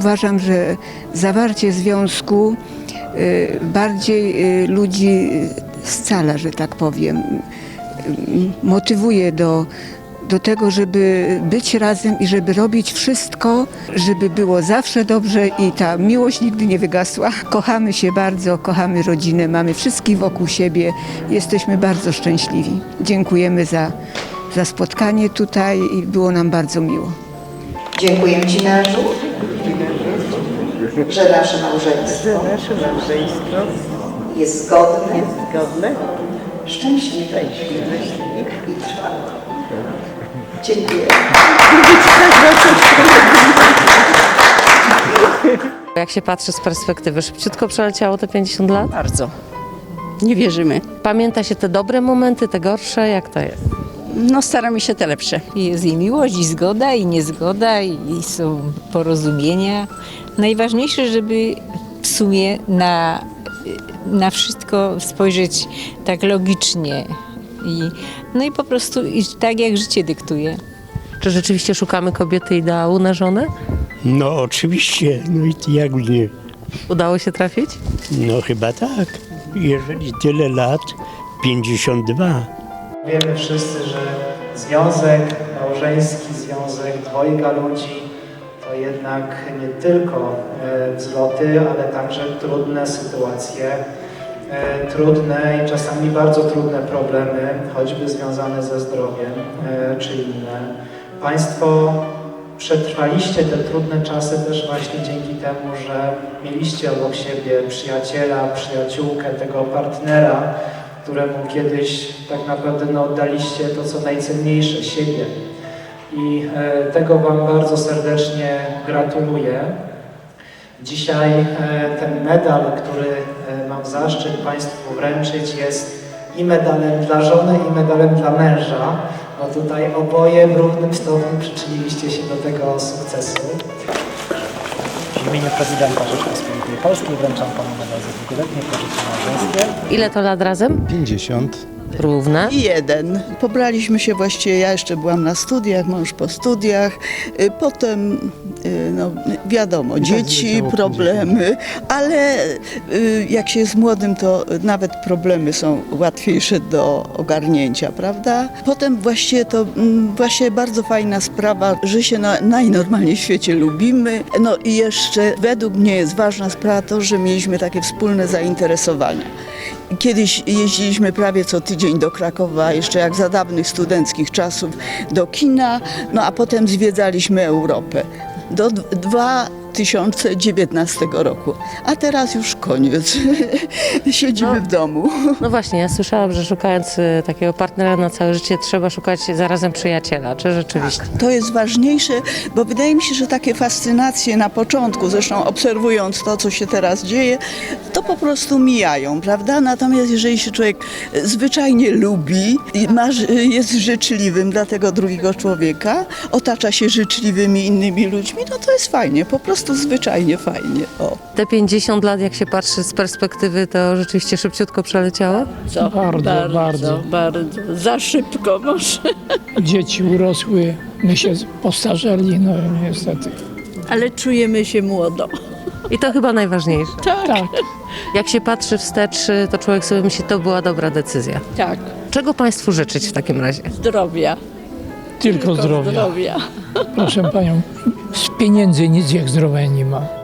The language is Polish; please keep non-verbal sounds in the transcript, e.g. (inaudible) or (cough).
uważam, że zawarcie związku y, bardziej y, ludzi scala, że tak powiem. Y, Motywuje do, do tego, żeby być razem i żeby robić wszystko, żeby było zawsze dobrze i ta miłość nigdy nie wygasła. Kochamy się bardzo, kochamy rodzinę, mamy wszystkich wokół siebie. Jesteśmy bardzo szczęśliwi. Dziękujemy za, za spotkanie tutaj i było nam bardzo miło. Dziękuję Ci mężu, że nasze małżeństwo Nasze małżeństwo jest zgodne, jest zgodne szczęśliwe i trwałe. Dziękuję. Jak się patrzy z perspektywy, szybciutko przeleciało te 50 lat? Bardzo. Nie wierzymy. Pamięta się te dobre momenty, te gorsze? Jak to jest? No staramy się te lepsze. Jest i miłość, i zgoda, i niezgoda, i są porozumienia. Najważniejsze, żeby w sumie na, na wszystko spojrzeć tak logicznie. I, no i po prostu iść tak, jak życie dyktuje. Czy rzeczywiście szukamy kobiety ideału na żonę? No oczywiście, no i jak nie? Udało się trafić? No chyba tak. Jeżeli tyle lat, 52. Wiemy wszyscy, że związek, małżeński związek dwojga ludzi jednak nie tylko e, wzloty, ale także trudne sytuacje, e, trudne i czasami bardzo trudne problemy, choćby związane ze zdrowiem e, czy inne. Państwo przetrwaliście te trudne czasy też właśnie dzięki temu, że mieliście obok siebie przyjaciela, przyjaciółkę, tego partnera, któremu kiedyś tak naprawdę no, oddaliście to, co najcenniejsze, siebie. I e, tego Wam bardzo serdecznie gratuluję. Dzisiaj e, ten medal, który e, mam zaszczyt Państwu wręczyć, jest i medalem dla żony, i medalem dla męża, bo tutaj oboje w równym stopniu przyczyniliście się do tego sukcesu. W imieniu prezydenta Rzeczypospolitej Polskiej wręczam panu medal za długoletnie pożycie małżeńskie. Ile to lat razem? 50. Równe. Jeden. Pobraliśmy się właściwie, ja jeszcze byłam na studiach, mąż po studiach, y, potem, y, no wiadomo, dzieci, zleciało problemy, ale y, jak się jest młodym, to nawet problemy są łatwiejsze do ogarnięcia, prawda? Potem właściwie to mm, właśnie bardzo fajna sprawa, że się na, najnormalniej w świecie lubimy. No i jeszcze według mnie jest ważna sprawa to, że mieliśmy takie wspólne zainteresowania. Kiedyś jeździliśmy prawie co tydzień do Krakowa, jeszcze jak za dawnych studenckich czasów, do kina, no a potem zwiedzaliśmy Europę. Do d- 2019 roku. A teraz już koniec. (laughs) Siedzimy w domu. No właśnie, ja słyszałam, że szukając y, takiego partnera na całe życie trzeba szukać zarazem przyjaciela. Czy rzeczywiście? To jest ważniejsze, bo wydaje mi się, że takie fascynacje na początku, zresztą obserwując to, co się teraz dzieje, to po prostu mijają, prawda? Natomiast jeżeli się człowiek zwyczajnie lubi, jest życzliwym dla tego drugiego człowieka, otacza się życzliwymi innymi ludźmi, no to jest fajnie, po prostu zwyczajnie fajnie. O. Te 50 lat, jak się patrzy z perspektywy, to rzeczywiście szybciutko przeleciało? Co? Bardzo, bardzo. bardzo, bardzo. Za szybko może. (laughs) Dzieci urosły, my się postarzeli, no niestety. Ale czujemy się młodo. I to chyba najważniejsze. Tak, Jak się patrzy wstecz, to człowiek sobie myśli, to była dobra decyzja. Tak, Czego Państwu życzyć w takim razie? zdrowia. tylko zdrowia. zdrowia. Proszę panią, z pieniędzy nic jak zdrowia nie ma.